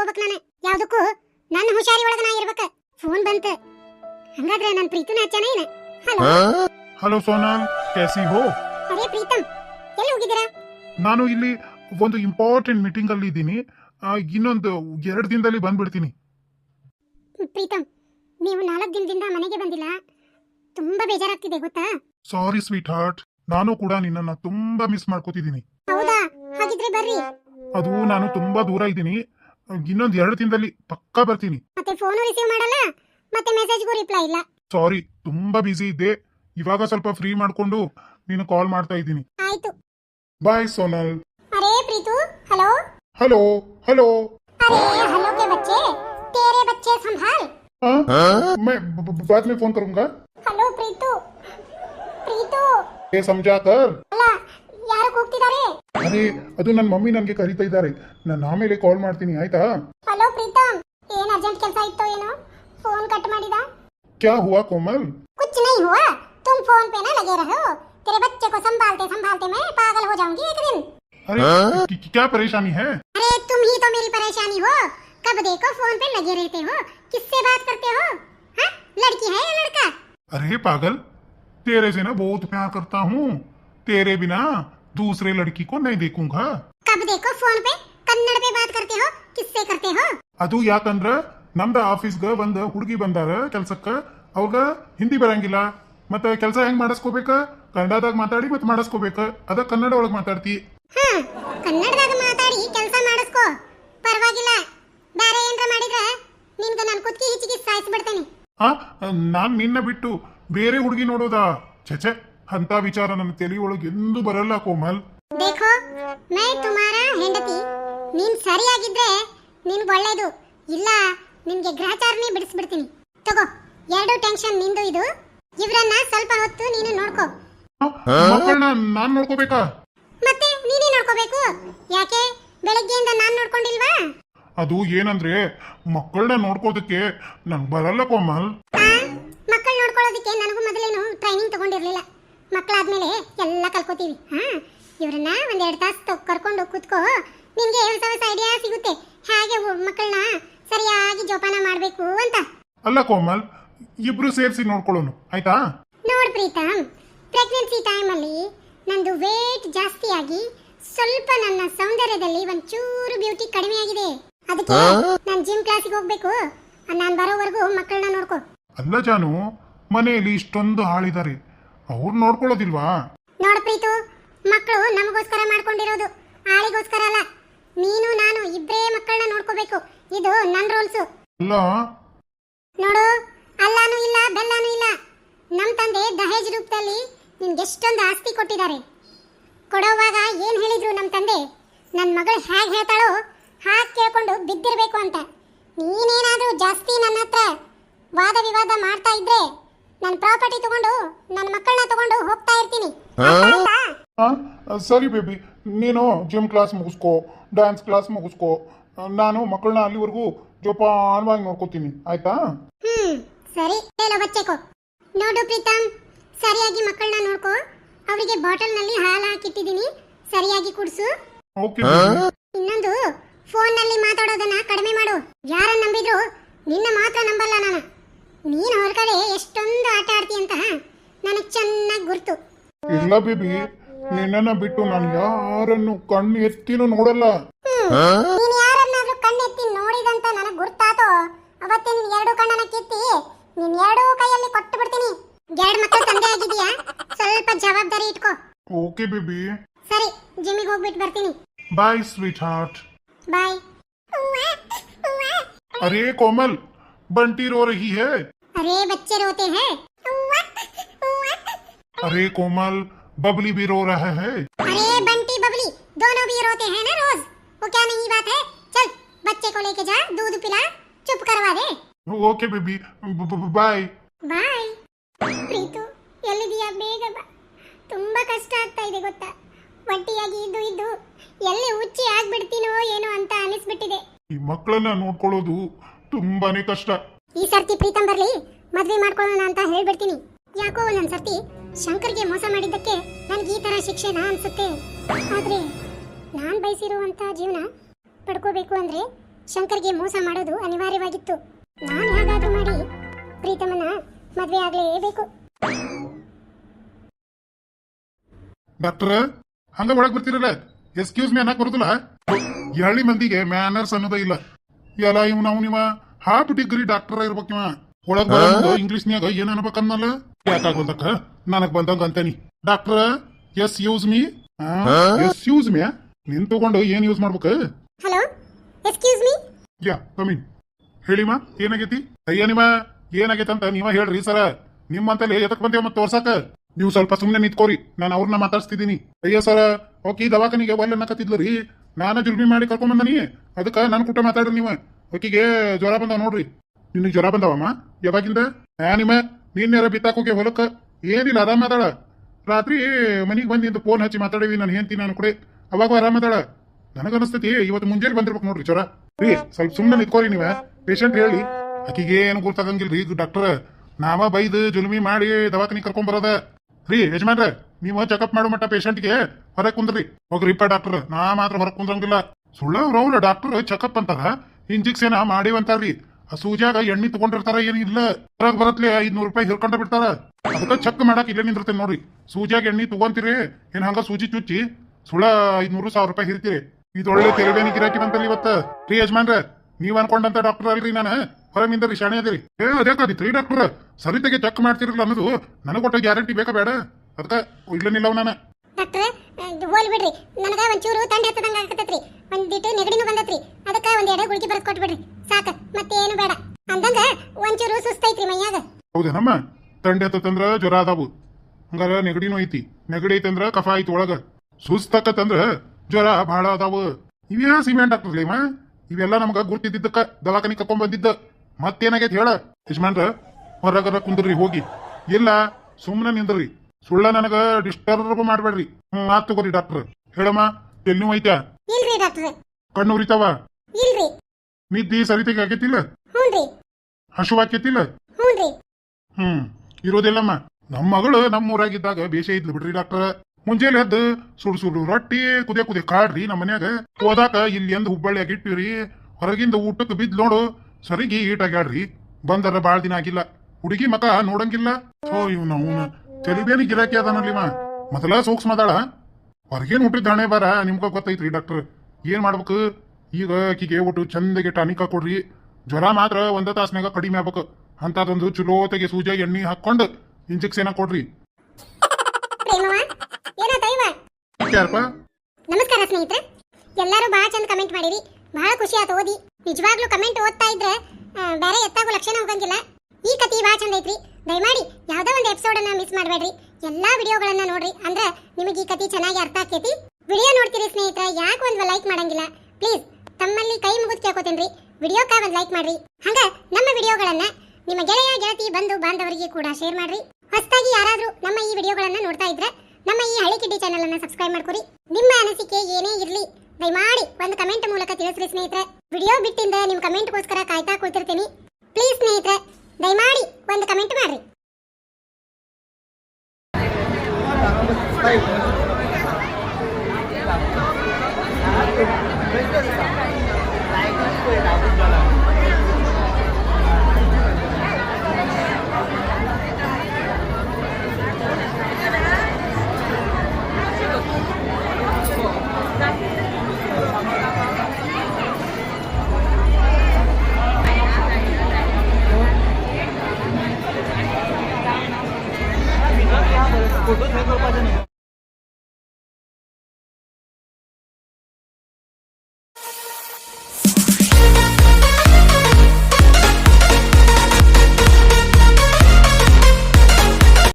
ಬಂದಾಗ ಅವ್ನ್ phone check ಮಾಡಿ ತಿಳ್ಕೊಬೇಕು ನಾನು. ಯಾವ್ದಕ್ಕೂ ನನ್ನ ಹುಷಾರಿ ಒಳಗ ನಾ ಇರ್ಬೇಕ. ಫೋನ್ ಬಂತ. ಹಂಗಾದ್ರೆ ನನ್ ಪ್ರೀತನ ಅಚ್ಚನ ಏನ? ಹಲೋ? ಹಲೋ ಸೋನಾಲ್ ಕ್ಯಾಸಿ ಹೋ? ಅರೇ ಪ್ರೀತಮ್ ಎಲ್ಲಿ ಹೋಗಿದ್ದೀರಾ? ನಾನು ಇಲ್ಲಿ ಒಂದು ಇಂಪಾರ್ಟೆಂಟ್ ಮೀಟಿಂಗ್ ಅಲ್ಲಿ ಇದ್ದೀನಿ. ಇನ್ನೊಂದು ಎರಡು ದಿನದಲ್ಲಿ ಬಂದ್ಬಿಡ್ತೀನಿ. ಪ್ರೀತಮ್ ನೀವು ನಾಲ್ಕು ದಿನದಿಂದ ಮನೆಗೆ ಬಂದಿಲ್ಲ? ತುಂಬಾ ಬೇಜಾರಾಗ್ತಿದೆ ಗೊತ್ತಾ? ಸಾರಿ ಸ್ವೀಟ್ ಹಾರ್ಟ್ ನಾನು ಕೂಡ ನಿನ್ನನ್ನ ತುಂಬಾ ಮಿಸ್ ಮಾಡ್ಕೋತಿದ್ದೀನಿ. ಹೌದಾ? ಹಾಗಿದ್ರೆ ಬರ್ರಿ. ಅದು ನಾನು ತುಂಬಾ ದೂರ ಇದ್ದೀನಿ. ಇನ್ನೊಂದು ಎರಡು ದಿನದಲ್ಲಿ ಪಕ್ಕಾ ಬರ್ತೀನಿ ಮತ್ತೆ ಫೋನು ರಿಸೀವ್ ಮಾಡಲ್ಲ ಮತ್ತೆ ಮೆಸೇಜ್ಗೂ ರಿಪ್ಲೈ ಇಲ್ಲ ಸಾರಿ ತುಂಬಾ ಬ್ಯುಸಿ ಇದ್ದೆ ಇವಾಗ ಸ್ವಲ್ಪ ಫ್ರೀ ಮಾಡ್ಕೊಂಡು ನೀನು ಕಾಲ್ ಮಾಡ್ತಾ ಇದ್ದೀನಿ ಆಯ್ತು ಬಾಯ್ ಸೋನಲ್ ಅರೇ ಪ್ರೀತು ಹಲೋ ಹಲೋ ಹಲೋ अरे हेलो के बच्चे तेरे बच्चे संभाल मैं ब- ब- बाद में फोन करूंगा ಹಲೋ ಪ್ರೀತು ಪ್ರೀತು ये समझा कर ಅಲ್ಲ ಯಾರು ಕೂಗ್ತಿದ್ದಾರೆ ಅರೆ ಅದು ನನ್ನ ಮಮ್ಮಿ ನನಗೆ ಕರೀತಾ ಇದ್ದಾರೆ ನಾನು ಆಮೇಲೆ ಕಾಲ್ ಮಾಡ್ತೀನಿ ಆಯ್ತಾ ಹಲೋ ಪ್ರೀತಮ್ ಏನ್ ಅರ್ಜೆಂಟ್ ಕೆಲಸ ಇತ್ತು ಏನೋ ಫೋನ್ ಕಟ್ ಮಾಡಿದ क्या हुआ कोमल कुछ नहीं हुआ तुम फोन पे ना लगे रहो तेरे बच्चे को संभालते संभालते मैं पागल हो जाऊंगी एक दिन अरे कि- कि- क्या परेशानी है अरे तुम ही तो मेरी परेशानी हो कब देखो फोन पे लगे रहते हो किससे बात करते हो हाँ लड़की है या लड़का अरे पागल तेरे से ना बहुत प्यार करता हूँ तेरे बिना दूसरे लड़की को नहीं देखूंगा कब देखो फोन पे कन्नड़ पे बात करते हो किससे करते हो ಅದು ಯಾಕಂದ್ರ ನಮ್ದ ಆಫೀಸ್ಗ ಒಂದ್ ಹುಡುಗಿ ಬಂದಾರ ಕೆಲ್ಸಕ್ಕ ಅವ್ಗ ಹಿಂದಿ ಬರಂಗಿಲ್ಲ ಮತ್ತೆ ಕೆಲಸ ಹೆಂಗ್ ಮಾಡಿಸ್ಕೋಬೇಕ ಕನ್ನಡದಾಗ ಮಾತಾಡಿ ಮತ್ತೆ ಮಾಡಿಸ್ಕೋಬೇಕ ಅದ ಕನ್ನಡ ಒಳಗ್ ಮಾತಾಡ್ತಿ ಹಾ ಕನ್ನಡದಾಗ ಮಾತಾಡಿ ಕೆಲಸ ಮಾಡಿಸ್ಕೋ ಪರವಾಗಿಲ್ಲ ಬೇರೆ ಏನ್ರ ಮಾಡಿದ್ರೆ ನಿನ್ಗೆ ನಾನು ಕುತ್ಕಿ ಹಿಚ್ಚಿಗೆ ಸಾಯಿಸ್ಬಿಡ್ತೇನೆ ಆ ನಾನ್ ನಿನ್ನ ಬಿಟ್ಟು ಬೇರೆ ಹುಡುಗಿ ನೋಡೋದಾ ಛೆಛೆ ಅಂತ ವಿಚಾರ ನನ್ನ ತಲೆ ಎಂದು ಎಂದೂ ಬರಲ್ಲ ಕೋಮಲ್. देखो मैं तुम्हारा ಹೆಂಡತಿ ನೀನ್ ಸರಿಯಾಗಿದ್ರೆ ನಿನ್ ಒಳ್ಳೇದು ಇಲ್ಲ ನಿನ್ಗೆ ಗ್ರಹಚಾರನೆ ಬಿಡಿಸ್ಬಿಡ್ತೀನಿ. ತಗೋ ಎರಡು ಟೆನ್ಷನ್ ನಿಂದು ಇದು. ಇವ್ರನ್ನ ಸ್ವಲ್ಪ ಹೊತ್ತು ನೀನು ನೋಡ್ಕೋ. ಮಕ್ಕಳನ್ನ ನಾನ್ ನೋಡ್ಕೋಬೇಕಾ? ಮತ್ತೆ ನೀನೇ ನೋಡ್ಕೋಬೇಕು? ಯಾಕೆ? ಬೆಳಗ್ಗೆಯಿಂದ ನಾನ್ ನೋಡ್ಕೊಂಡಿಲ್ವಾ? ಅದು ಏನಂದ್ರೆ ಮಕ್ಕಳನ್ನ ನೋಡ್ಕೋದಕ್ಕೆ ನಂಗೆ ಬರಲ್ಲ ಕೋಮಲ್. ಮಕ್ಕಳು ನೋಡ್ಕೊಳ್ಳೋದಕ್ಕೆ ನನಗೂ ಮೊದಲೇನು ಟ್ರೈನಿಂಗ್ ತಗೊಂಡಿರ್ಲಿಲ್ಲ. ಮಕ್ಕಳಾದ್ಮೇಲೆ ಎಲ್ಲ ಕಲ್ಕೋತೀವಿ. ಹಾ ಇವರನ್ನ ಒಂದೆರಡು ತಾಸು ಕರ್ಕೊಂಡು ಕೂತ್ಕೋ. ನಿನ್ಗೆ ಹೊಸ ಹೊಸ ಐಡಿಯಾ ಸಿಗುತ್ತೆ. ಹೇಗೆ ಮಕ್ಕಳನ್ನ ಸರಿಯಾಗಿ ಜೋಪಾನ ಮಾಡಬೇಕು ಅಂತ. ಅಲ್ಲ ಕೋಮಲ್ ಇಬ್ರು ಸೇರಿಸಿ ನೋಡ್ಕೊಳ್ಳೋನು ಆಯ್ತಾ? ನೋಡ್ ಪ್ರೀತಮ್ ಪ್ರೆಗ್ನೆನ್ಸಿ ಟೈಮಲ್ಲಿ ನಂದು ವೇಟ್ ಜಾಸ್ತಿ ಆಗಿ ಸ್ವಲ್ಪ ನನ್ನ ಸೌಂದರ್ಯದಲ್ಲಿ ಒಂಚೂರು ಬ್ಯೂಟಿ ಕಡಿಮೆ ಆಗಿದೆ ಅದಕ್ಕೆ ನಾನು ಜಿಮ್ ಕ್ಲಾಸಿಗೆ ಹೋಗ್ಬೇಕು. ನಾನು ಬರೋವರೆಗೂ ಮಕ್ಕಳನ್ನ ನೋಡ್ಕೋ. ಅಲ್ಲ ಜಾನು ಮನೆಯಲ್ಲಿ ಇಷ್ಟೊಂದು ಆಳಿದ್ದಾರೆ ಅವ್ರು ನೋಡ್ಕೊಳ್ಳೋದಿಲ್ವಾ? ನೋಡು ಪ್ರೀತು ಮಕ್ಕಳು ನಮಗೋಸ್ಕರ ಮಾಡ್ಕೊಂಡಿರೋದು ಆಳಿಗೋಸ್ಕರ ಅಲ್ಲ. ನೀನು ನಾನು ಇಬ್ಬರೇ ಮಕ್ಕಳನ್ನ ನೋಡ್ಕೋಬೇಕು. ಇದು ನನ್ನ ರೂಲ್ಸ್ ಅಲ್ಲ? ನೋಡು ಅಲ್ಲಾನು ಇಲ್ಲ ಬೆಲ್ಲಾನು ಇಲ್ಲ. ನಮ್ಮ ತಂದೆ ದಹೇಜ್ ರೂಪದಲ್ಲಿ ನಿಮ್ಗೆ ಎಷ್ಟೊಂದು ಆಸ್ತಿ ಕೊಟ್ಟಿದ್ದಾರೆ. ಕೊಡೋವಾಗ ಏನು ಹೇಳಿದ್ರು ನಮ್ಮ ತಂದೆ? ನನ್ನ ಮಗಳು ಹೇಗೆ ಹೇಳ್ತಾಳೋ ಹಾಗೆ ಕೇಳ್ಕೊಂಡು ಬಿದ್ದಿರಬೇಕು ಅಂತ. ನೀನೇನಾದರೂ ಜಾಸ್ತಿ ನನ್ನ ಹತ್ರ ವಾದ ವಿವಾದ ಮಾಡ್ತಾ ಇದ್ರೆ ನನ್ನ ಪ್ರಾಪರ್ಟಿ ತಗೊಂಡು ನನ್ನ ಮಕ್ಕಳನ್ನ ತಗೊಂಡು ಹೋಗ್ತಾ ಇರ್ತೀನಿ. ಆಯ್ತಾ? ಆ, ಸರಿ ಬೇಬಿ ನೀನು ಜಿಮ್ ಕ್ಲಾಸ್ ಮುಗಿಸ್ಕೋ ಡ್ಯಾನ್ಸ್ ಕ್ಲಾಸ್ ಮುಗಿಸ್ಕೋ. ನಾನು ಮಕ್ಕಳನ್ನ ಅಲ್ಲಿವರೆಗೂ ಜೋಪಾನವಾಗಿ ನೋಡ್ಕೋತೀನಿ. ಆಯ್ತಾ? ಹ್ಮ್ ಸರಿ. ಹೇಳೋ ಬಚ್ಚೆಕೋ ನೋಡು ಪ್ರೀತಮ್ ಸರಿಯಾಗಿ ಮಕ್ಕಳನ್ನ ನೋಡ್ಕೋ. ಅವರಿಗೆ ಬಾಟಲ್ನಲ್ಲಿ ಹಾಲು ಹಾಕಿಟ್ಟಿದ್ದೀನಿ. ಸರಿಯಾಗಿ ಕುಡಿಸು. ಓಕೆ ಇನ್ನೊಂದು ಫೋನ್ನಲ್ಲಿ ಮಾತಾಡೋದನ್ನ ಕಡಿಮೆ ಮಾಡು. ಯಾರನ್ನ ನಂಬಿದ್ರು ನಿನ್ನ ಮಾತ್ರ ನಂಬಲ್ಲ ನಾನು. ನೀನು ಹೊರಗಡೆ ಎಷ್ಟೊಂದು ಆಟ ಆಡ್ತೀಯಂತ ನನಗೆ ಚೆನ್ನಾಗಿ ಗುರ್ತು. ಇಲ್ಲ ಬೇಬಿ ನಿನ್ನನ್ನ ಬಿಟ್ಟು ನಾನು ಯಾರನ್ನು ಕಣ್ಣು ಎತ್ತಿನೂ ನೋಡಲ್ಲ. ನೀನು ಯಾರನ್ನಾದ್ರೂ ಕಣ್ಣು ಎತ್ತಿ ನೋಡಿದಂತ ನನಗೆ ಗುರ್ತಾತೋ ಅವತ್ತೆ ನಿನ್ ಎರಡು ಕಣ್ಣನ ಕಿತ್ತಿ ನಿನ್ ಎರಡೂ ಕೈಯಲ್ಲಿ ಕೊಟ್ಟು ಬಿಡ್ತೀನಿ ಎರಡು ಮಕ್ಕಳು ತಂದೆ ಆಗಿದೀಯಾ ಸ್ವಲ್ಪ ಜವಾಬ್ದಾರಿ ಇಟ್ಕೋ. Okay baby. ಸರಿ ಜಿಮ್ಮಿಗೆ ಹೋಗ್ಬಿಟ್ಟು ಬರ್ತೀನಿ. ಬಾಯ್ ಸ್ವೀಟ್ ಹಾರ್ಟ್ ಬಾಯ್ ಅರೇ ಕೋಮಲ್ बंटी रो रही है अरे बच्चे रोते हैं अरे कोमल बबली भी रो रहा है अरे बंटी बबली दोनों भी रोते हैं ना रोज वो क्या नहीं बात है चल बच्चे को लेके जा दूध पिला चुप करवा दे okay baby bye bye Preetu ಎಲ್ಲಿದೀಯಾ ಬೇಗ ಬಾ ತುಂಬಾ ಕಷ್ಟ ಆಗ್ತಾ ಇದೆ ಗೊತ್ತಾ ಒಟ್ಟಿಯಾಗಿ ಇದ್ದು ಇದ್ದು ಎಲ್ಲಿ ಹುಚ್ಚಿ ಆಗ್ಬಿಡ್ತೀನೋ ಏನೋ ಅಂತ ಅನಿಸ್ಬಿಟ್ಟಿದೆ ಈ ಮಕ್ಕಳನ್ನ ನೋಡ್ಕೊಳ್ಳೋದು ತುಂಬಾನೇ ಕಷ್ಟ. ಈ ಸರ್ತಿ ಪ್ರೀತಮ್ ಬರ್ಲಿ ಮದ್ವೆ ಮಾಡ್ಕೊಳ್ಳೋಣ ಅಂತ ಹೇಳ್ಬಿಡ್ತೀನಿ. ಯಾಕೋ ಒಂದೊಂದ್ ಸರ್ತಿ ಶಂಕರ್ಗೆ ಮೋಸ ಮಾಡಿದ್ದಕ್ಕೆ ನನ್ಗೆ ಈ ತರ ಶಿಕ್ಷೆನ ಅನ್ಸುತ್ತೆ. ಆದ್ರೆ ನಾನ್ ಬಯಸಿರುವಂತ ಜೀವನ ಪಡ್ಕೋಬೇಕು ಅಂದ್ರೆ ಶಂಕರ್ಗೆ ಮೋಸ ಮಾಡೋದು ಅನಿವಾರ್ಯವಾಗಿತ್ತು. ನಾನು ಹೇಗಾದ್ರೂ ಮಾಡಿ ಪ್ರೀತಮನ ಮದ್ವೆ ಆಗ್ಲೇಬೇಕು. ಡಾಕ್ಟರ್ ಹಂಗ ಒಳಗ್ ಬರ್ತಿರಲ್ಲ? ಎಕ್ಸ್ಕ್ಯೂಸ್ ಮೀ ಅನ್ನಕ್ ಬರುದಿಲ್ಲ. ಎಳ್ಳಿ ಮಂದಿಗೆ ಮ್ಯಾನರ್ಸ್ ಅನ್ನೋದೇ ಇಲ್ಲ. ಎಲ್ಲ ಇವ್ ನಾವು ನೀವ ಹಾಫ್ ಡಿಗ್ರಿ ಡಾಕ್ಟರ್ ಇರ್ಬೇಕು ಇವ. ಒಳಗ್ ಇಂಗ್ಲಿಷ್ ಇಂಗ್ಲಿಷ್ನ್ಯಾಗ ಏನ್ ಅನ್ಬೇಕನ್ನಲ್ಲ ಯಾಕಾಗೋದಕ್ಕ ನನಗ್ ಬಂದಂಗ ಅಂತಾನಿ. ಡಾಕ್ಟರ್ ಎಸ್ ಯೂಸ್ ಮೀ? ಎಸ್ ಯೂಸ್ ಮೀ ನಿನ್ ತಗೊಂಡು ಏನ್ ಯೂಸ್ ಮಾಡ್ಬೇಕು? Hello? Excuse me? Yeah come in. ಹೇಳಿಮಾ ಏನಾಗೈತಿ? ಅಯ್ಯ ನಿಮ್ಮ ಏನಾಗೈತೆ ಅಂತ ನೀವ ಹೇಳ್ರಿ ಸರ. ನಿಮ್ಮಂತಲ್ಲಿ ಎದಕ್ ಬಂದೇವ ಮತ್ತೆ ತೋರ್ಸಾಕ? ನೀವು ಸ್ವಲ್ಪ ಸುಮ್ಮನೆ ನಿಂತ್ಕೋರಿ. ನಾನು ಅವ್ರನ್ನ ಮಾತಾಡ್ಸ್ತಿದ್ದೀನಿ. ಅಯ್ಯ ಸರ ಓಕೆ ದವಾಖಾನಿಗೆ ಒಲ್ಲೆ ಅನ್ನಕತ್ತಿದ್ಲರಿ ನಾನ ಜುಲ್ಮಿ ಮಾಡಿ ಕರ್ಕೊಂಡ್ ಬಂದನಿ ಅದಕ್ಕ ನನ್ನ ಕುಟ್ಟ ಮಾತಾಡ್ರಿ ನೀವು. ಅಕ್ಕಿಗೆ ಜ್ವರ ಬಂದವ ನೋಡ್ರಿ. ನಿನಗೆ ಜ್ವರ ಬಂದಾವಮ್ಮ? ಯಾವಾಗಿಂದ? ನಿಮ ನಿಮ್ಮ ನೀನ್ಯಾರ ಬಿತ್ತಾಕ ಹೋಗಿ ಹೊಲಕ್ಕ? ಏನಿಲ್ಲ, ಆರಾಮ ಮಾತಾಡ. ರಾತ್ರಿ ಮನಿಗೆ ಬಂದು ನಿಂದು ಫೋನ್ ಹಚ್ಚಿ ಮಾತಾಡೀವಿ, ನಾನು ಹೆಂಡ್ತಿ ನಾನು ಕೂಡ. ಅವಾಗ ಆರಾಮ ಮಾತಾಡ. ನನಗನ್ನಿಸ್ತೈತಿ ಇವತ್ತು ಮುಂಜಾನೆ ಬಂದಿರ್ಬೇಕು ನೋಡ್ರಿ ಜ್ವರ. ರೀ, ಸ್ವಲ್ಪ ಸುಮ್ಮನೆ ನಿಂತ್ಕೋರಿ ನೀವ. ಪೇಷಂಟ್ ಹೇಳಿ. ಆಕಿಗೆ ಏನು ಗೊತ್ತಾಗಂಗಿಲ್ರಿ ಡಾಕ್ಟರ್. ನಾವ ಬೈದು ಜುಲ್ಮಿ ಮಾಡಿ ದವಾಖಾನಿ ಕರ್ಕೊಂಡ್ ಬರೋದ. ರೀ ಯಜಮಾನ್ರ, ನೀವು ಚೆಕಪ್ ಮಾಡೋ ಮಟ್ಟ ಪೇಷಂಟ್ಗೆ ಹೊರಗೆ ಕುಂದ್ರಿ. ಹೋಗ್ರಿಪ್ಪ ಡಾಕ್ಟರ್ ನಾ ಮಾತ್ರ ಹೊರಗೆ ಕುಂದ್ರಂಗಿಲ್ಲ. ಸುಳ್ಳ ರೌಲ ಡಾಕ್ಟರ್ ಚೆಕಪ್ ಅಂತಾರ. ಇಂಜೆಕ್ಷನ್ ಮಾಡಿವಂತಾರ್ರಿ ಆ ಸೂಜಾಗ ಎಣ್ಣೆ ತಗೊಂಡಿರ್ತಾರ ಇಲ್ಲ. ಹೊರಗ್ ಬರತ್ಲೆ ಐದ್ನೂರು ರೂಪಾಯಿ ಹಿರ್ಕೊಂಡ ಬಿಡ್ತಾರ. ಅದಕ್ಕೆ ಚೆಕ್ ಮಾಡಕ್ ಇಲ್ಲೇ ನಿಂದಿರ್ತೇನೆ ನೋಡ್ರಿ. ಸೂಜಾಗ ಎಣ್ಣೆ ತಗೊಂತೀರಿ, ಏನ್ ಹಂಗ ಸೂಜಿ ಚುಚ್ಚಿ? ಸುಳ ಐದ್ನೂರು ಸಾವಿರ ರೂಪಾಯಿ ಹಿರ್ತೀರಿ ಇದೊಳ್ಳೆ ತೆರಿಗೆ ಗಿರಾಕಿ ಬಂತಲ್ಲ ಇವತ್ತ. ರೀ ಯಜಮಾನ್ರ, ನೀವ್ ಅನ್ಕೊಂಡಂತ ಡಾಕ್ಟರ್ ಅಲ್ರಿ ನಾನು. ಹೊರಗ್ ನಿಂದ್ರಿ ಶಾಣೆ ಅದಿರಿ. ಏ ತ್ರೀ ಡಾಕ್ಟರ್. ಸರಿತೆಗೆ ಚೆಕ್ ಮಾಡ್ತಿರಲ್ಲ ಅನ್ನೋದು ನನಗೆ ಕೊಟ್ಟ ಗ್ಯಾರಂಟಿ ಬೇಕಾ ಬೇಡ ಅದಕ್ಕೆ ಇಲ್ಲನಿಲ್ಲವ್ ನಾನು. ಡಾಕ್ಟ್ರೆ ಹೋಲ್ ಬಿಡ್ರಿ. ನನಗೆ ಒಂಚೂರು ತಂಡ ಹತ್ತದಂಗ ಆಗತೈತ್ರಿ ಒಂದಿಟ್ಟು ನೆಗಡಿನೂ ಬಂದತ್ರಿ. ಅದಕ್ಕೆ ಒಂದ್ ಎಡೆ ಗುಳಿಗೆ ಬರೆದು ಕೊಟ್ಬಿಡ್ರಿ. ಸಾಕ ಏನು ಬೇಡ. ಅಂದಂಗ ಒಂಚೂರು ಸುಸ್ತೈತ್ರಿ ಮೈಯಾಗ. ಹೌದೇನಮ್ಮ? ತಂಡ ಹತ್ತಂದ್ರ ಜ್ವರ ಅದಾವು. ಹಂಗಾರ ನೆಗಡಿನೂ ಐತಿ. ನೆಗಡಿ ಐತಂದ್ರ ಕಫ ಐತಿ ಒಳಗ. ಸುಸ್ತಕತ್ತಂದ್ರ ಜ್ವರ ಬಹಳ ಅದಾವು. ಇವ್ಯಾ ಸಿಮೆಂಟ್ ಆಗ್ತದ್ಲೇಮ ಇವೆಲ್ಲ ನಮಗ ಗುರ್ತಿದ್ದಕ್ಕ ದವಾಖಾನೆ ಕರ್ಕೊಂಡ್ ಬಂದಿದ್ದ. ಮತ್ತೇನಾಗೈತಿ ಹೇಳ ಯಜಮಾನ್ರ? ಹೊರಗರ ಕುಂದ್ರಿ ಹೋಗಿ. ಇಲ್ಲ ಸುಮ್ಮನೆ ನಿಂದ್ರಿ. ಸುಳ್ಳ ನನಗ ಡಿಸ್ಟರ್ಬ್ ಮಾಡ್ಬೇಡ್ರಿ. ಮಾತು ತಗೋರಿ ಡಾಕ್ಟರ್ ಹೇಳಮ್ಮ ಎಲ್ಲಿ ಐತ್ಯಾ? ಇಲ್ರಿ ಡಾಕ್ಟರ್ ಕಣ್ಣು ಉರಿತಾವ? ಇಲ್ರಿ. ನಿದ್ದಿ ಸರಿತೆಗೆ ಆಗೈತಿಲ್ಲ? ಹ್ಞೂನ್ರಿ ಹಸುವಾಕೈತಿಲ್ಲ ಹ್ಞೂನ್ರಿ ಹ್ಮ್ ಇರೋದಿಲ್ಲಮ್ಮ. ನಮ್ಮ ಮಗಳು ನಮ್ಮ ಊರಾಗಿದ್ದಾಗ ಬೇಷ ಇದ್ಲು ಬಿಡ್ರಿ ಡಾಕ್ಟರ್ ಮುಂಜಾನೆ ಎದ್ದು ಸುಡು ಸುಡು ರೊಟ್ಟಿ ಕುದೇ ಕುದೇ ಕಾಡ್ರಿ ನಮ್ಮ ಮನ್ಯಾಗ ಹೋದಾಕ ಇಲ್ಲಿ ಎಂದು ಹುಬ್ಬಳ್ಳಿಯಾಗ ಇಟ್ಟಿವ್ರಿ ಹೊರಗಿಂದ ಊಟಕ್ಕೆ ಬಿದ್ದು ನೋಡು. ಸರಿಗೆ ಈಟ ಆಗ್ಯಾಡ್ರಿ ಬಂದರ ಬಾಳ ದಿನ ಆಗಿಲ್ಲ. ಹುಡುಗಿ ಮತ ನೋಡಂಗಿಲ್ಲ. ಓ ಇವನ ಅವನ. ತೆಲಿಬೇನಿ ಗಿರಾಕಿ ಅದಾನಲ್ಲಿವ. ಮೊದಲ ಸೂಕ್ಷ್ಮದಾಳ ಹೊರಗೇನು ಹುಟ್ಟಿದ ಹಣೆ ಬಾರ ನಿಮ್ಗ ಗೊತ್ತೈತ್ರಿ ಡಾಕ್ಟರ್. ಏನ್ ಮಾಡ್ಬೇಕು? ಈಗ ಆಕಿಗೆ ಒಟ್ಟು ಚಂದಗೆ ಟಾನಿಕ ಕೊಡ್ರಿ. ಜ್ವರ ಮಾತ್ರ ಒಂದ ತಾಸ್ನಾಗ ಕಡಿಮೆ ಆಗ್ಬೇಕು. ಅಂತದೊಂದು ಚಲೋತೆಗೆ ಸೂಜೆ ಎಣ್ಣೆ ಹಾಕೊಂಡು ಇಂಜೆಕ್ಷನ್ ಕೊಡ್ರಿ. ಯಾರಪ್ಪ? ನಮಸ್ಕಾರ ಸ್ನೇಹಿತರೆ. ಎಲ್ಲರೂ ಬಹಳ ಚಂದ ಕಮೆಂಟ್ ಮಾಡಿರಿ. ಬಹಳ ಖುಷಿ ಆಯ್ತು ಓದಿ. ನಿಜವಾಗ್ಲೂ ಕಮೆಂಟ್ ಓದ್ತಾ ಇದ್ರೆ ಬೇರೆ ಎತ್ತಾಗೋ ಲಕ್ಷಣ ಹೋಗಂಗಿಲ್ಲ. ಈ ಕತಿ ಬಾ ಚಂದ ಐತ್ರಿ. ದಯಮಾಡಿ ಯಾವ್ದೋ ಒಂದು ಎಪಿಸೋಡ್ ಅನ್ನ ಮಿಸ್ ಮಾಡಬೇಡ್ರಿ. ಎಲ್ಲಾ ವಿಡಿಯೋಗಳನ್ನ ನೋಡ್ರಿ. ಅಂದ್ರೆ ನಿಮಗೆ ಈ ಕತಿ ಚೆನ್ನಾಗಿ ಅರ್ಥ ಆಕೈತಿ. ವಿಡಿಯೋ ನೋಡ್ತೀರಿ ಸ್ನೇಹಿತರೆ, ಯಾಕೆ ಒಂದು ಲೈಕ್ ಮಾಡಂಗಿಲ್ಲ. ಪ್ಲೀಸ್ ತಮ್ಮಲ್ಲಿ ಕೈ ಮುಗಿದು ಕೇಳ್ಕೊತೇನ್ರಿ. ವಿಡಿಯೋಕ್ಕ ಒಂದು ಲೈಕ್ ಮಾಡ್ರಿ. ಹಂಗ ನಮ್ಮ ವಿಡಿಯೋಗಳನ್ನ ನಿಮ್ಮ ಗೆಳೆಯ, ಗೆಳತಿ, ಬಂಧು, ಬಾಂಧವರಿಗೆ ಕೂಡ ಶೇರ್ ಮಾಡ್ರಿ. ಹೊಸದಾಗಿ ಯಾರಾದ್ರೂ ನಮ್ಮ ಈ ವಿಡಿಯೋಗಳನ್ನ ನೋಡ್ತಾ ಇದ್ರೆ, ನಮ್ಮ ಈ ಹಳಿ ಕಿಡ್ಡಿ ಚಾನೆಲ್ ಅನ್ನ ಸಬ್ಸ್ಕ್ರೈಬ್ ಮಾಡ್ಕೊರಿ. ನಿಮ್ಮ ಅನಿಸಿಕೆ ಏನೇ ಇರಲಿ, ದಯಮಾಡಿ ಒಂದು ಕಮೆಂಟ್ ಮೂಲಕ ತಿಳಿಸ್ರಿ ಸ್ನೇಹಿತರೆ. ವಿಡಿಯೋ ಬಿಟ್ಟಿಂದ ನಿಮ್ಮ ಕಮೆಂಟ್ಗೋಸ್ಕರ ಕಾಯ್ತಾ ಕೂತಿರ್ತೀನಿ ಪ್ಲೀಸ್ ಸ್ನೇಹಿತರೆ ದಯಮಾಡಿ ಒಂದು ಕಮೆಂಟ್ Bye.